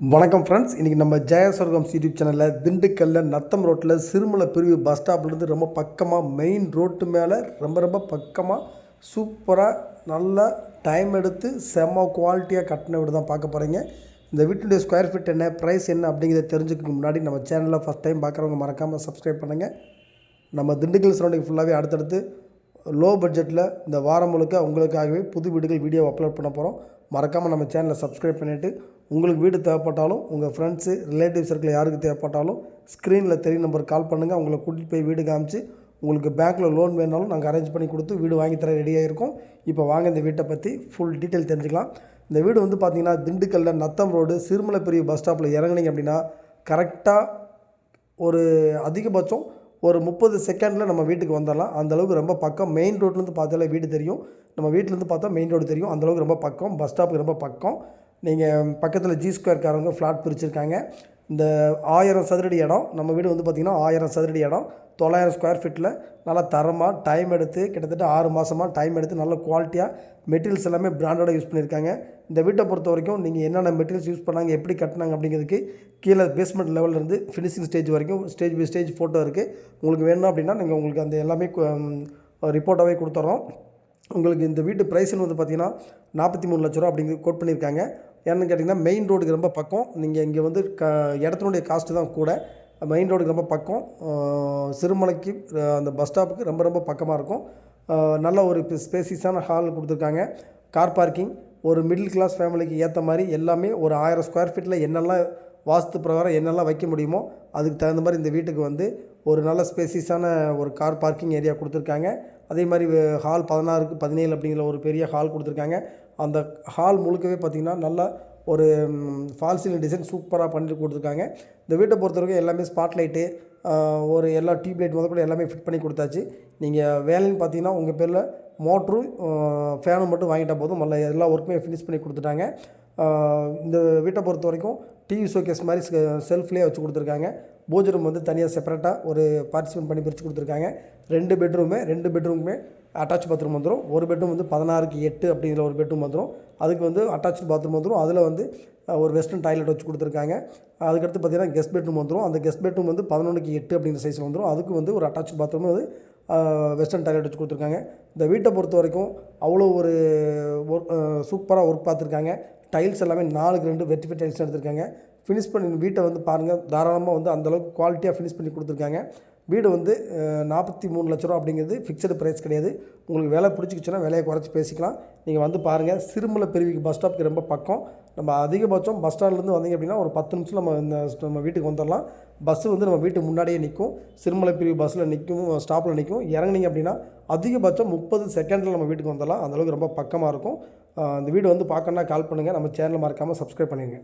வணக்கம் ஃப்ரெண்ட்ஸ் இன்றைக்கி நம்ம ஜெயஸ்வர்கம் யூடியூப் சேனலில் திண்டுக்கல்லில் நத்தம் ரோட்டில் சிறுமலை பிரிவு பஸ் ஸ்டாப்லேருந்து ரொம்ப பக்கமாக மெயின் ரோட்டு மேலே ரொம்ப ரொம்ப பக்கமாக சூப்பராக நல்ல டைம் எடுத்து செம்ம குவாலிட்டியாக கட்டின வீடு தான் பார்க்க போகிறீங்க இந்த வீட்டுடைய ஸ்கொயர் ஃபீட் என்ன ப்ரைஸ் என்ன அப்படிங்கிறத தெரிஞ்சுக்க முன்னாடி நம்ம சேனலில் ஃபஸ்ட் டைம் பார்க்குறவங்க மறக்காமல் சப்ஸ்கிரைப் பண்ணுங்கள் நம்ம திண்டுக்கல் சரௌண்டிங் ஃபுல்லாகவே அடுத்தடுத்து லோ பட்ஜெட்டில் இந்த வாரம் முழுக்க உங்களுக்காகவே புது வீடுகள் வீடியோ அப்லோட் பண்ண போகிறோம் மறக்காமல் நம்ம சேனலை சப்ஸ்கிரைப் பண்ணிவிட்டு உங்களுக்கு வீடு தேவைப்பட்டாலும் உங்கள் ஃப்ரெண்ட்ஸு ரிலேட்டிவ் சர்க்கிள் யாருக்கு தேவைப்பட்டாலும் ஸ்க்ரீனில் தெரிய நம்பர் கால் பண்ணுங்கள் அவங்கள கூட்டிகிட்டு போய் வீடு காமிச்சு உங்களுக்கு பேங்க்கில் லோன் வேணாலும் நாங்கள் அரேஞ்ச் பண்ணி கொடுத்து வீடு வாங்கி தர ரெடியாக இருக்கோம் இப்போ வாங்க இந்த வீட்டை பற்றி ஃபுல் டீட்டெயில் தெரிஞ்சுக்கலாம். இந்த வீடு வந்து பார்த்திங்கன்னா திண்டுக்கல்லில் நத்தம் ரோடு சிறுமலை பெரிய பஸ் ஸ்டாப்பில் இறங்குனீங்க அப்படின்னா கரெக்டாக ஒரு அதிகபட்சம் ஒரு முப்பது செகண்டில் நம்ம வீட்டுக்கு வந்துடலாம். அந்தளவுக்கு ரொம்ப பக்கம் மெயின் ரோட்லேருந்து பார்த்தாலே வீடு தெரியும். நம்ம வீட்டிலேருந்து பார்த்தா மெயின் ரோடு தெரியும். அந்த அளவுக்கு ரொம்ப பக்கம் பஸ் ஸ்டாப்புக்கு ரொம்ப பக்கம். நீங்கள் பக்கத்தில் ஜி ஸ்கொயர்காரவங்க ஃப்ளாட் பிரிச்சிருக்காங்க. இந்த ஆயிரம் சதுரடி இடம் நம்ம வீடு வந்து பார்த்திங்கன்னா ஆயிரம் சதுரடி இடம். தொள்ளாயிரம் ஸ்கொயர் ஃபீட்டில் நல்லா தரமாக டைம் எடுத்து கிட்டத்தட்ட ஆறு மாதமாக டைம் எடுத்து நல்ல குவாலிட்டியாக மெட்டீரியல்ஸ் எல்லாமே பிராண்டடாக யூஸ் பண்ணியிருக்காங்க. இந்த வீட்டை பொறுத்த வரைக்கும் நீங்கள் என்னென்ன மெட்டீரியல்ஸ் யூஸ் பண்ணாங்க எப்படி கட்டினாங்க அப்படிங்கிறதுக்கு கீழே பேஸ்மெண்ட் லெவல்லேருந்து ஃபினிஷிங் ஸ்டேஜ் வரைக்கும் ஸ்டேஜ் பை ஸ்டேஜ் ஃபோட்டோ இருக்குது உங்களுக்கு வேணும் அப்படின்னா நீங்கள் உங்களுக்கு அந்த எல்லாமே ரிப்போர்ட்டாகவே கொடுத்துட்றோம் உங்களுக்கு இந்த வீட்டு ப்ரைஸ்னு வந்து பார்த்தீங்கன்னா நாற்பத்தி மூணு லட்ச ரூபா அப்படிங்கிறது கோட் பண்ணியிருக்காங்க. ஏன்னு கேட்டிங்கன்னா மெயின் ரோடுக்கு ரொம்ப பக்கம். நீங்கள் இங்கே வந்து க இடத்தினுடைய காஸ்ட்டு தான் கூட. மெயின் ரோடுக்கு ரொம்ப பக்கம். சிறுமலைக்கு அந்த பஸ் ஸ்டாப்புக்கு ரொம்ப ரொம்ப பக்கமாக இருக்கும். நல்ல ஒரு ஸ்பேசிஸான ஹால் கொடுத்துருக்காங்க. கார் பார்க்கிங் ஒரு மிடில் கிளாஸ் ஃபேமிலிக்கு ஏற்ற மாதிரி எல்லாமே ஒரு ஆயிரம் ஸ்கொயர் ஃபீட்டில் என்னெல்லாம் வாஸ்து பிரகாரம் என்னெல்லாம் வைக்க முடியுமோ அதுக்கு தகுந்த மாதிரி இந்த வீட்டுக்கு வந்து ஒரு நல்ல ஸ்பேசியஸான ஒரு கார் பார்க்கிங் ஏரியா கொடுத்துருக்காங்க. அதே மாதிரி ஹால் பதினாறுக்கு பதினேழு அப்படிங்கிற ஒரு பெரிய ஹால் கொடுத்துருக்காங்க. அந்த ஹால் முழுக்கவே பார்த்திங்கன்னா நல்லா ஒரு ஃபால் சீலிங் டிசைன் சூப்பராக பண்ணிட்டு கொடுத்துருக்காங்க. இந்த வீட்டை பொறுத்த வரைக்கும் எல்லாமே ஸ்பாட் லைட்டு ஒரு எல்லா டியூப் லைட் முதல் கூட எல்லாமே ஃபிட் பண்ணி கொடுத்தாச்சு. நீங்கள் வேலைன்னு பார்த்தீங்கன்னா உங்கள் பேரில் மோட்ரும் ஃபேனும் மட்டும் வாங்கிட்டால் போதும். மல்ல எல்லா ஒர்க்குமே ஃபினிஷ் பண்ணி கொடுத்துட்டாங்க. இந்த வீட்டை பொறுத்த வரைக்கும் டிவி ஷோகேஸ் மாதிரி செல்ஃப்லேயே வச்சு கொடுத்துருக்காங்க. போஜரம் ரூம் வந்து தனியாக செப்பரேட்டாக ஒரு பார்ட்டிசிபேட் பண்ணி பிரித்து கொடுத்துருக்காங்க. ரெண்டு பெட்ரூமே ரெண்டு பெட்ரூமுமே அட்டாச் பாத்ரூம் வந்துடும் ஒரு பெட்ரூம் வந்து பதினாறுக்கு எட்டு அப்படிங்கிற ஒரு பெட்ரூம் வந்துடும் அதுக்கு வந்து அட்டாச் பாத்ரூம் வந்துடும் அதில் வந்து ஒரு வெஸ்டர்ன் டாய்லெட் வச்சு கொடுத்துருக்காங்க. அதுக்கடுத்து பார்த்தீங்கன்னா கெஸ்ட் பெட்ரூம் வந்துடும் அந்த கெஸ்ட் பெட்ரூம் வந்து பதினொன்றுக்கு எட்டு அப்படிங்கிற சைஸில் வந்துடும் அதுக்கு வந்து ஒரு அட்டாச் பாத்ரூம் வந்து வெஸ்டர்ன் டாய்லெட் வச்சு கொடுத்துருக்காங்க. இந்த வீட்டை பொறுத்த வரைக்கும் அவ்வளோ ஒரு ஒர்க் சூப்பராக ஒர்க் பார்த்துருக்காங்க. டைல்ஸ் எல்லாமே நாலுக்கு ரெண்டு வெற்றி டைல்ஸ் எடுத்திருக்காங்க. ஃபினிஷ் பண்ணி வீட்டை வந்து பாருங்கள் தாராளமாக வந்து அந்தளவுக்கு குவாலிட்டியாக ஃபினிஷ் பண்ணி கொடுத்துருக்காங்க. வீடு வந்து நாற்பத்தி மூணு லட்ச ரூபா அப்படிங்கிறது ஃபிக்ஸடு ப்ரைஸ் கிடையாது. உங்களுக்கு வேலை பிடிச்சிக்கிச்சுன்னா விலையை குறைச்சி பேசிக்கலாம். நீங்கள் வந்து பாருங்கள் சிறுமலை பெருவிக்கு பஸ் ஸ்டாப்க்கு ரொம்ப பக்கம். நம்ம அதிகபட்சம் பஸ் ஸ்டாண்ட்லேருந்து வந்தீங்க அப்படின்னா ஒரு பத்து நிமிஷம் நம்ம இந்த நம்ம வீட்டுக்கு வந்துடலாம். பஸ்ஸு வந்து நம்ம வீட்டு முன்னாடியே நிற்கும். சிறுமலை பிரிவு பஸ்ஸில் நிற்கும் ஸ்டாப்பில் நிற்கும். இறங்குனீங்க அப்படின்னா அதிகபட்சம் முப்பது செகண்டில் நம்ம வீட்டுக்கு வந்துடலாம். அந்தளவுக்கு ரொம்ப பக்கமாக இருக்கும். இந்த வீடு வந்து பார்க்கணுன்னா கால் பண்ணுங்கள் நம்ம சேனலை மறக்காமல் சப்ஸ்கிரைப் பண்ணிடுங்க